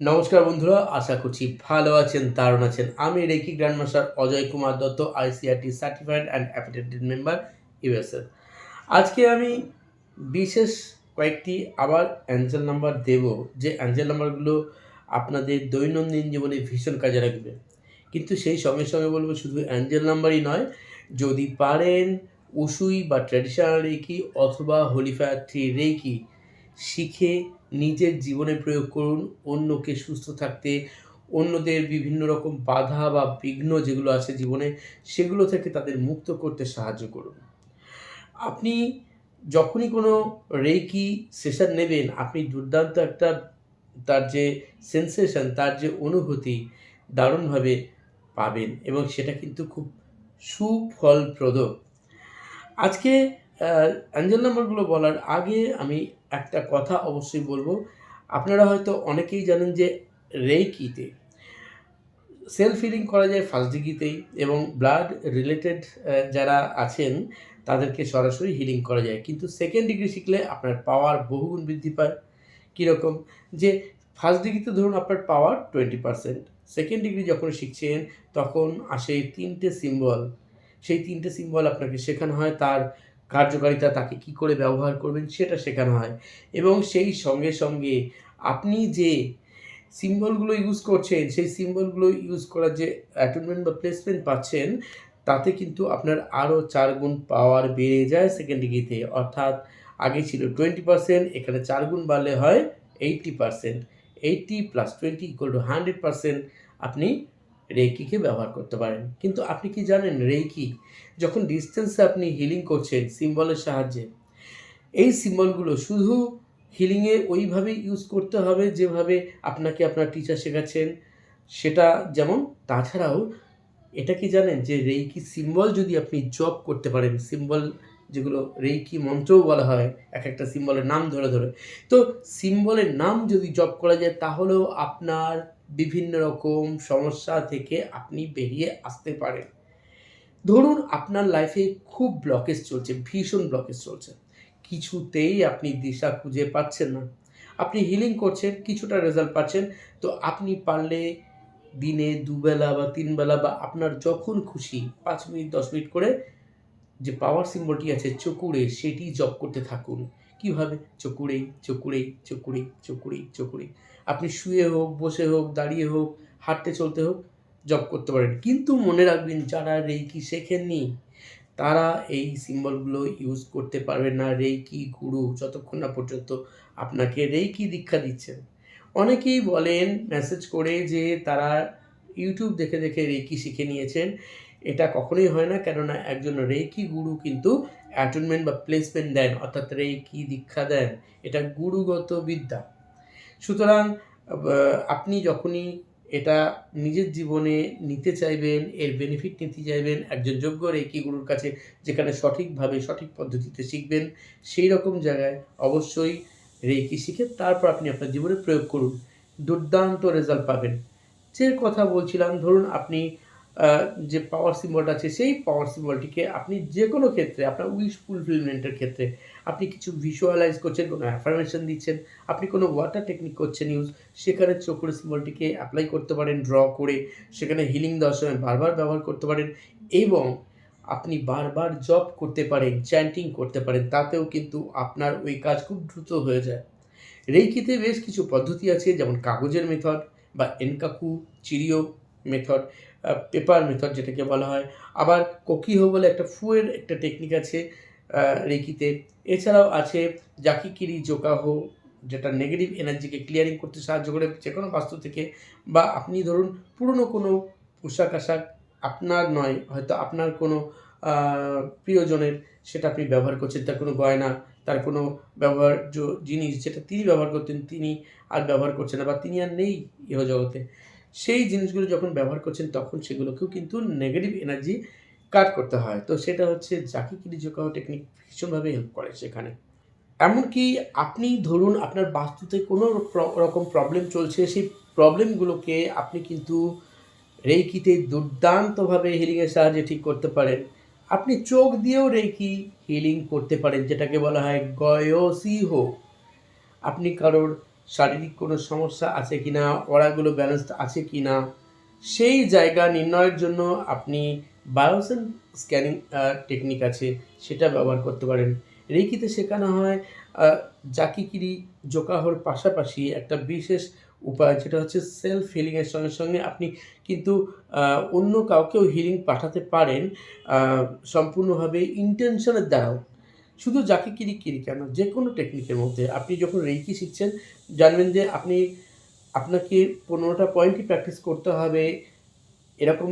নমস্কার বন্ধুরা, আশা করছি ভালো আছেন, দারুণ আছেন। আমি Reiki grandmaster Ajay Kumar Dutta, ICRT certified and affiliated member USL আজকে আমি বিশেষ কয়েকটি আবার অ্যাঞ্জেল নাম্বার দেব, যে অ্যাঞ্জেল নাম্বারগুলো আপনাদের দৈনন্দিন জীবনে ভীষণ কাজে লাগবে। কিন্তু সেই সঙ্গে সঙ্গে বলব, শুধু অ্যাঞ্জেল নাম্বারই নয়, যদি পারেন উসুই বা ট্র্যাডিশনাল রেকি অথবা হোলিফায়ার থ্রি রেকি শিখে নিজের জীবনে প্রয়োগ করুন, অন্যকে সুস্থ থাকতে, অন্যদের বিভিন্ন রকম বাধা বা বিঘ্ন যেগুলো আছে জীবনে, সেগুলো থেকে তাদের মুক্ত করতে সাহায্য করুন। আপনি যখনই কোনো রেকি সেশন নেবেন, আপনি দুর্দান্ত একটা তার যে সেন্সেশন, তার যে অনুভূতি দারুণভাবে পাবেন এবং সেটা কিন্তু খুব সুফলপ্রদ। আজকে অ্যাঞ্জেল নাম্বারগুলো বলার আগে আমি একটা কথা অবশ্যই বলব। আপনারা হয়তো অনেকেই জানেন যে রেইকিতে সেলফ হিলিং করা যায় ফার্স্ট ডিগ্রিতেই এবং ব্লাড রিলেটেড যারা আছেন তাদেরকে সরাসরি হিলিং করা যায়। কিন্তু সেকেন্ড ডিগ্রি শিখলে আপনার পাওয়ার বহুগুণ বৃদ্ধি পায়। কীরকম? যে ফার্স্ট ডিগ্রিতে ধরুন আপনার power twenty percent second degree যখন শিখছেন তখন আসে তিনটে সিম্বল সেই তিনটে সিম্বল আপনাকে শেখানো হয়। তার কার্যকারিতা তাকে কি করে ব্যবহার করবেন সেটা শেখানো হয়। এবং সেই সঙ্গে সঙ্গে আপনি যে সিম্বলগুলো ইউজ করছেন, সেই সিম্বলগুলো ইউজ করার যে অ্যাটেনমেন্ট বা প্লেসমেন্ট পাচ্ছেন, তাতে কিন্তু আপনার আরও চার গুণ পাওয়ার বেড়ে যায় সেকেন্ড ডিগ্রিতে অর্থাৎ আগে ছিল টোয়েন্টি পার্সেন্ট এখানে চার গুণ বাড়লে হয় eighty percent eighty plus twenty equal to hundred percent আপনি রেইকিকে ব্যবহার করতে পারেন। কিন্তু আপনি কি জানেন রেইকি যখন ডিস্টেন্সে আপনি হিলিং করছেন সিম্বলের সাহায্যে, এই সিম্বলগুলো শুধু হিলিংয়ে ওইভাবে ইউজ করতে হবে যেভাবে আপনাকে আপনার টিচার শেখাচ্ছেন? সেটা যেমন, তাছাড়াও এটা কি জানেন যে রেইকি সিম্বল যদি আপনি জব করতে পারেন সিম্বল যেগুলো রেইকি মন্ত্রও বলা হয়, এক একটা সিম্বলের নাম ধরে ধরে, তো সিম্বলের নাম যদি জব করা যায় তাহলেও আপনার বিভিন্ন রকম সমস্যা থেকে আপনি বেরিয়ে আসতে পারেন। ধরুন আপনার লাইফে খুব ব্লকেজ চলছে, ভীষণ ব্লকেজ চলছে। কিছুতেই আপনি দিশা খুঁজে পাচ্ছেন না। আপনি হিলিং করছেন, কিছুটা রেজাল্ট পাচ্ছেন। তো আপনি পারলে দিনে দুবেলা বা তিনবেলা বা আপনার যখন খুশি পাঁচ মিনিট, দশ মিনিট করে যে পাওয়ার সিম্বলটি আছে চকুরে সেটি জব করতে থাকুন। কীভাবে? চকুরেই চকুরেই চকুরেই চকুরেই চকুরেই আপনি শুয়ে হোক, বসে হোক, দাঁড়িয়ে হোক, হাঁটতে চলতে হোক, জব করতে পারেন। কিন্তু মনে রাখবেন, যারা রেইকি শেখেননি, তারা এই সিম্বলগুলো ইউজ করতে পারবেন না। রেইকি গুরু যতক্ষণ না পর্যন্ত আপনাকে রেইকি দীক্ষা দিচ্ছেন। অনেকেই বলেন, মেসেজ করে যে তারা ইউটিউব দেখে দেখে রেইকি শিখে নিয়েছেন। এটা কখনোই হয় না, কেননা একজন রেইকি গুরু কিন্তু অ্যাটনমেন্ট বা প্লেসমেন্ট দেন, অর্থাৎ রেইকি দীক্ষা দেন। এটা গুরুগত বিদ্যা। সুতরাং আপনি যখনই এটা নিজের জীবনে নিতে চাইবেন, এর বেনিফিট নিতে চাইবেন, একজন যোগ্য রেকি গুরুর কাছে যেখানে সঠিকভাবে, সঠিক পদ্ধতিতে শিখবেন, সেই রকম জায়গায় অবশ্যই রেকি শিখে তারপর আপনি আপনার জীবনে প্রয়োগ করুন। দুর্দান্ত রেজাল্ট পাবেন। যে কথা বলছিলাম, ধরুন আপনি যে পাওয়ার সিম্বলটা আছে, সেই পাওয়ার সিম্বলটিকে আপনি যে কোনো ক্ষেত্রে, আপনার উইশ ফুলফিলমেন্টের ক্ষেত্রে, আপনি কিছু ভিজুয়ালাইজ করছেন, কোনো অ্যাফার্মেশন দিচ্ছেন, আপনি কোনো ওয়াটার টেকনিক করছেন ইউজ সেখানে চোখের সিম্বলটিকে অ্যাপ্লাই করতে পারেন ড্র করে, সেখানে হিলিং দেওয়ার সময় বারবার ব্যবহার করতে পারেন এবং আপনি বারবার জব করতে পারেন চ্যান্টিং করতে পারেন, তাতেও কিন্তু আপনার ওই কাজ খুব দ্রুত হয়ে যায়। রেইকিতে বেশ কিছু পদ্ধতি আছে, যেমন কাগজের মেথড বা enkaku chiryo method paper method যেটাকে বলা হয়। আবার কোকিহো বলে একটা ফুয়ের একটা টেকনিক আছে রেকিতে। এছাড়াও আছে জাকিকিরি জোকাহো যেটা নেগেটিভ এনার্জিকে ক্লিয়ারিং করতে সাহায্য করে যে কোনো বাস্তু থেকে। বা আপনি ধরুন, পুরনো কোনো পোশাক আশাক আপনার নয়, হয়তো আপনার কোনো প্রিয়জনের সেটা আপনি ব্যবহার করছেন, তার কোনো গয়না, তার কোনো ব্যবহার্য জিনিস যেটা তিনি ব্যবহার করতেন, তিনি আর ব্যবহার করছেন না বা তিনি আর নেই ইহজগতে। সেই জিনিসগুলো যখন ব্যবহার করছেন, তখন সেগুলোকেও কিন্তু নেগেটিভ এনার্জি কাট করতে হয়। তো সেটা হচ্ছে জাকি কিরিজোকাও টেকনিক ভীষণভাবে হেল্প করে সেখানে। এমনকি আপনি ধরুন আপনার বাস্তুতে কোনো রকম প্রবলেম চলছে, সেই প্রবলেমগুলোকে আপনি কিন্তু রেইকিতে দুর্দান্তভাবে হিলিংয়ের সাহায্যে ঠিক করতে পারেন। আপনি চোখ দিয়েও রেইকি হিলিং করতে পারেন, যেটাকে বলা হয় গয়োসিহো। আপনি কারোর শারীরিক কোনো সমস্যা আছে কি না ওরাগুলো ব্যালেন্সড আছে কি না সেই জায়গা নির্ণয়ের জন্য আপনি বায়োসেন স্ক্যানিং টেকনিক আছে, সেটা ব্যবহার করতে পারেন। রেকিতে শেখানো হয় জাকিকিরি জোকাহর পাশাপাশি একটা বিশেষ উপায় যেটা হচ্ছে সেলফ হিলিংয়ের সঙ্গে সঙ্গে আপনি কিন্তু অন্য কাউকেও হিলিং পাঠাতে পারেন সম্পূর্ণভাবে ইন্টেনশনের দ্বারাও। শুধু যাকে কিরি কিরি কেন, যে কোনো টেকনিকের মধ্যে। আপনি যখন রেকি শিখছেন, জানবেন যে আপনি, আপনাকে পনেরোটা পয়েন্টই প্র্যাকটিস করতে হবে। এরকম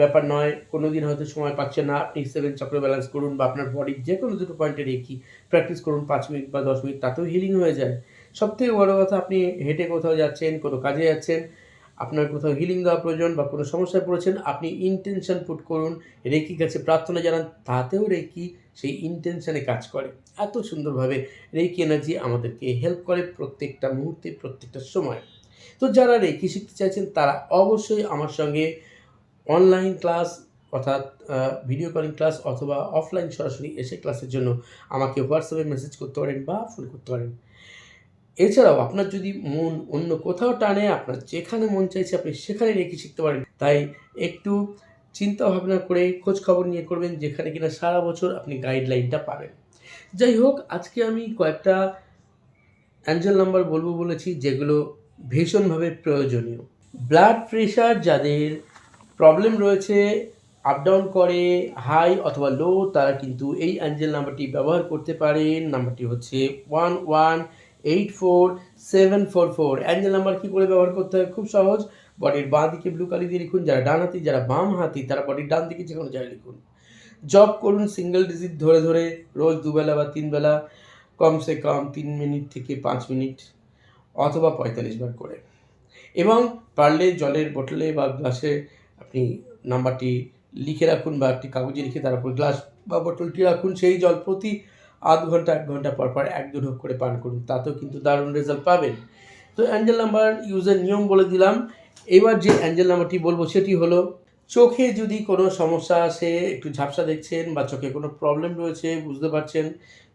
ব্যাপার নয়। কোনো দিন হয়তো সময় পাচ্ছেন না। আপনি সেভেন চক্র ব্যালেন্স করুন বা আপনার বডির যে কোনো দুটো পয়েন্টে রেখি প্র্যাকটিস করুন, পাঁচ মিনিট বা দশ মিনিট তাতেও হিলিং হয়ে যায়। সব থেকে বড়ো কথা, আপনি হেঁটে কোথাও যাচ্ছেন, কোনো কাজে যাচ্ছেন, আপনার কোথাও হিলিং দেওয়া প্রয়োজন বা কোনো সমস্যায় পড়েছেন, আপনি ইন্টেনশন পুট করুন রেকি কাছে প্রার্থনা জানান, তাতেও রেকি সেই ইন্টেনশনে কাজ করে। এত সুন্দরভাবে রেকি এনার্জি আমাদেরকে হেল্প করে প্রত্যেকটা মুহূর্তে, প্রত্যেকটা সময়। তো যারা রেকি শিখতে চাইছেন, তারা অবশ্যই আমার সঙ্গে অনলাইন ক্লাস অর্থাৎ ভিডিও কলিং ক্লাস অথবা অফলাইন সরাসরি এসে ক্লাসের জন্য আমাকে হোয়াটসঅ্যাপে মেসেজ করতে পারেন বা ফোন করতে পারেন। এছাড়াও আপনার যদি মন অন্য কোথাও টানে, আপনার যেখানে মন চাইছে, আপনি সেখানে রেখে শিখতে পারেন। তাই একটু চিন্তা ভাবনা করে খোঁজ খবর নিয়ে করবেন যেখানে কিনা সারা বছর আপনি গাইডলাইনটা পাবেন। যাই হোক, আজকে আমি কয়েকটা অ্যাঞ্জেল নাম্বার বলব বলেছি, যেগুলো ভীষণভাবে প্রয়োজনীয়। ব্লাড প্রেশার যাদের প্রবলেম রয়েছে আপ ডাউন করে হাই অথবা লো তারা কিন্তু এই অ্যাঞ্জেল নাম্বারটি ব্যবহার করতে পারেন নাম্বারটি হচ্ছে one one eight four seven four four angel number কী করে ব্যবহার করতে হয়? খুব সহজ। বডির বাঁ দিকে ব্লু কালি দিয়ে লিখুন, যারা ডান হাতি, যারা বাম হাতি, তারা বডির ডান দিকে যে কোনো জায়গায় লিখুন। জব করুন সিঙ্গেল ডিজিট ধরে ধরে, রোজ দুবেলা বা তিনবেলা, কমসে কম তিন মিনিট থেকে পাঁচ মিনিট, অথবা পঁয়তাল্লিশ বার করে। এবং পারলে জলের বোতলে বা গ্লাসে আপনি নাম্বারটি লিখে রাখুন বা একটি কাগজে লিখে তার উপর গ্লাস বা বোতলটি রাখুন, সেই জল প্রতি আধ ঘণ্টা, এক ঘণ্টা পর পর এক দু ঢোক করে পান করুন, তাতেও কিন্তু দারুণ রেজাল্ট পাবেন। তো অ্যাঞ্জেল নাম্বার ইউজের নিয়ম বলে দিলাম এবার যে অ্যাঞ্জেল নাম্বারটি বলব সেটি হলো, চোখে যদি কোনো সমস্যা আসে, একটু ঝাপসা দেখছেন বা চোখে কোনো প্রবলেম রয়েছে, বুঝতে পারছেন,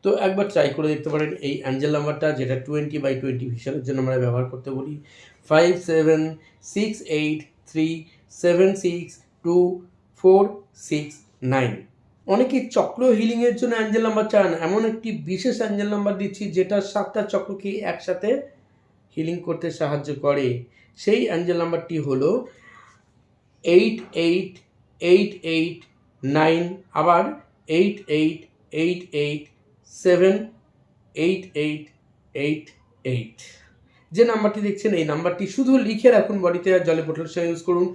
তো একবার ট্রাই করে দেখতে পারেন এই অ্যাঞ্জেল নাম্বারটা, যেটা টোয়েন্টি বাই টোয়েন্টি ভিশনের জন্য আমরা ব্যবহার করতে বলি। Five seven six eight three seven six two four six nine অনেকে চক্র হিলিংয়ের জন্য অ্যাঞ্জেল নাম্বার চান। এমন একটি বিশেষ অ্যাঞ্জেল নাম্বার দিচ্ছি, যেটা সাতটা চক্রকে একসাথে হিলিং করতে সাহায্য করে। সেই অ্যাঞ্জেল নাম্বারটি হলো eight eight eight eight nine আবার eight eight eight eight seven eight eight eight eight যে নাম্বারটি দেখছেন, এই নাম্বারটি শুধু লিখে রাখুন বডিতে আর জলে বোতলের সঙ্গে ইউজ করুন,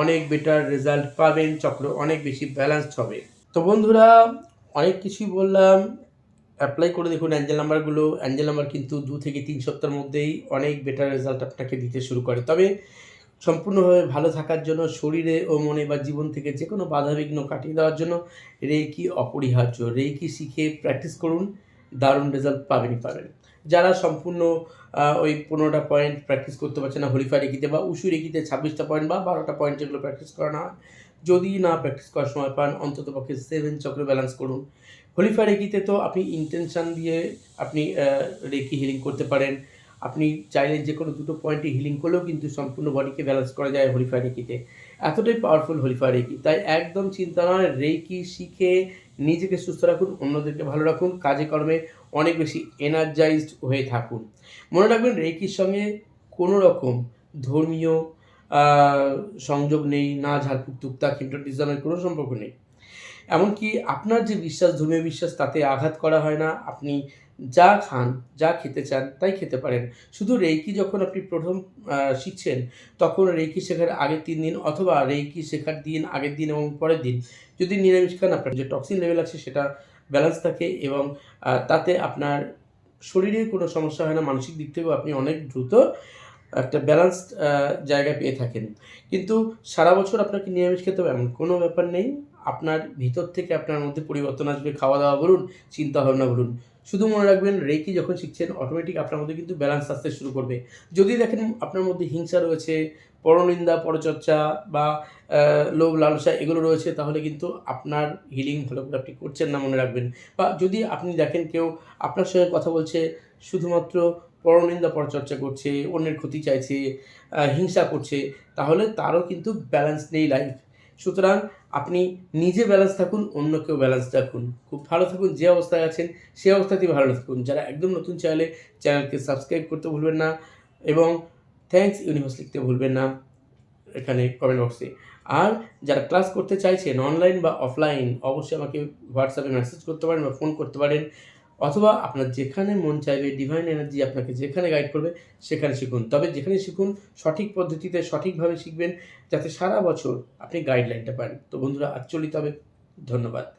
অনেক বেটার রেজাল্ট পাবেন, চক্র অনেক বেশি ব্যালেন্সড হবে। তো বন্ধুরা, অনেক কিছুই বললাম অ্যাপ্লাই করে দেখুন অ্যাঞ্জেল নাম্বারগুলো অ্যাঞ্জেল নাম্বার কিন্তু দু থেকে তিন সপ্তাহের মধ্যেই অনেক বেটার রেজাল্ট আপনাকে দিতে শুরু করে। তবে সম্পূর্ণভাবে ভালো থাকার জন্য, শরীরে ও মনে বা জীবন থেকে যে কোনো বাধাবিঘ্ন কাটিয়ে দেওয়ার জন্য রেকি অপরিহার্য। রেকি শিখে প্র্যাকটিস করুন, দারুণ রেজাল্ট পাবেনই পাবেন। যারা সম্পূর্ণ ওই পনেরোটা পয়েন্ট প্র্যাকটিস করতে পারছে না, হলিফা রেকিতে বা উসু রেকিতে ছাব্বিশটা পয়েন্ট বা বারোটা পয়েন্ট যেগুলো প্র্যাকটিস করানো হয়, যদি না প্র্যাকটিস করার সময় পান অন্তত পক্ষে সেভেন চক্র ব্যালেন্স করুন। হলিফা রেকিতে তো আপনি ইন্টেনশন দিয়ে আপনি রেকি হিলিং করতে পারেন। আপনি চাইলে যে কোনো দুটো পয়েন্টে হিলিং করলেও কিন্তু সম্পূর্ণ বডিকে ব্যালেন্স করা যায় হলিফা রেকিতে এতটাই পাওয়ারফুল হলিফা রেকি তাই একদম চিন্তা নয় রেকি শিখে নিজেকে সুস্থ রাখুন, অন্যদেরকে ভালো রাখুন, কাজে কর্মে অনেক বেশি এনার্জাইজড হয়ে থাকুন। মনে রাখবেন রেকির সঙ্গে কোনো রকম ধর্মীয় সংযোগ নেই, না ঝাড়ফুক তুক্তা হিপনোটিজমের কোনো সম্পর্ক নেই। এমনকি আপনার যে বিশ্বাস, ধর্মীয় বিশ্বাস, তাতে আঘাত করা হয় না। আপনি যা খান, যা খেতে চান, তাই খেতে পারেন। শুধু রেইকি যখন আপনি প্রথম শিখছেন, তখন রেইকি শেখার আগের তিন দিন অথবা রেইকি শেখার দিন, আগের দিন এবং পরের দিন যদি নিরামিষ খান, আপনার যে টক্সিন লেভেল আছে, সেটা ব্যালেন্স থাকে এবং তাতে আপনার শরীরে কোনো সমস্যা হয় না, মানসিক দিক থেকেও আপনি অনেক দ্রুত একটা ব্যালেন্সড জায়গা পেয়ে থাকেন। কিন্তু সারা বছর আপনাকে নিরামিষ খেতে হবে, এমন কোনো ব্যাপার নেই। আপনার ভিতর থেকে আপনার মধ্যে পরিবর্তন আসবে খাওয়া দাওয়া বলুন চিন্তা ভাবনা বলুন। শুধু মনে রাখবেন, রেকি যখন শিখছেন অটোমেটিক আপনার মধ্যে কিন্তু ব্যালেন্স আসতে শুরু করবে। যদি দেখেন আপনার মধ্যে হিংসা রয়েছে, পরনিন্দা, পরচর্চা বা লোভ লালসা এগুলো রয়েছে, তাহলে কিন্তু আপনার হিলিং ভালো করে আপনি করছেন না মনে রাখবেন। বা যদি আপনি দেখেন কেউ আপনার সঙ্গে কথা বলছে, শুধুমাত্র পরনিন্দা, পরচর্চা করছে, অন্যের ক্ষতি চাইছে হিংসা করছে, তাহলে তারও কিন্তু ব্যালেন্স নেই লাইফ সুতরাং আপনি নিজে ব্যালেন্স থাকুন, অন্যকেও ব্যালেন্স রাখুন। খুব ভালো থাকুন, যে অবস্থায় আছেন সেই অবস্থাতেই ভালো থাকুন। যারা একদম নতুন চ্যানেলে চ্যানেলকে সাবস্ক্রাইব করতে ভুলবেন না এবং থ্যাঙ্কস ইউনিভার্স লিখতে ভুলবেন না এখানে কমেন্ট বক্সে আর যারা ক্লাস করতে চাইছেন অনলাইন বা অফলাইন অবশ্যই আমাকে হোয়াটসঅ্যাপে মেসেজ করতে পারেন বা ফোন করতে পারেন। অথবা আপনার যেখানে মন চাইবে ডিভাইন এনার্জি আপনাকে যেখানে গাইড করবে, সেখানে শিখুন। তবে যেখানে শিখুন, সঠিক পদ্ধতিতে সঠিকভাবে শিখবেন, যাতে সারা বছর আপনি গাইডলাইনটা পান। তো বন্ধুরা, আজ চলি তবে ধন্যবাদ।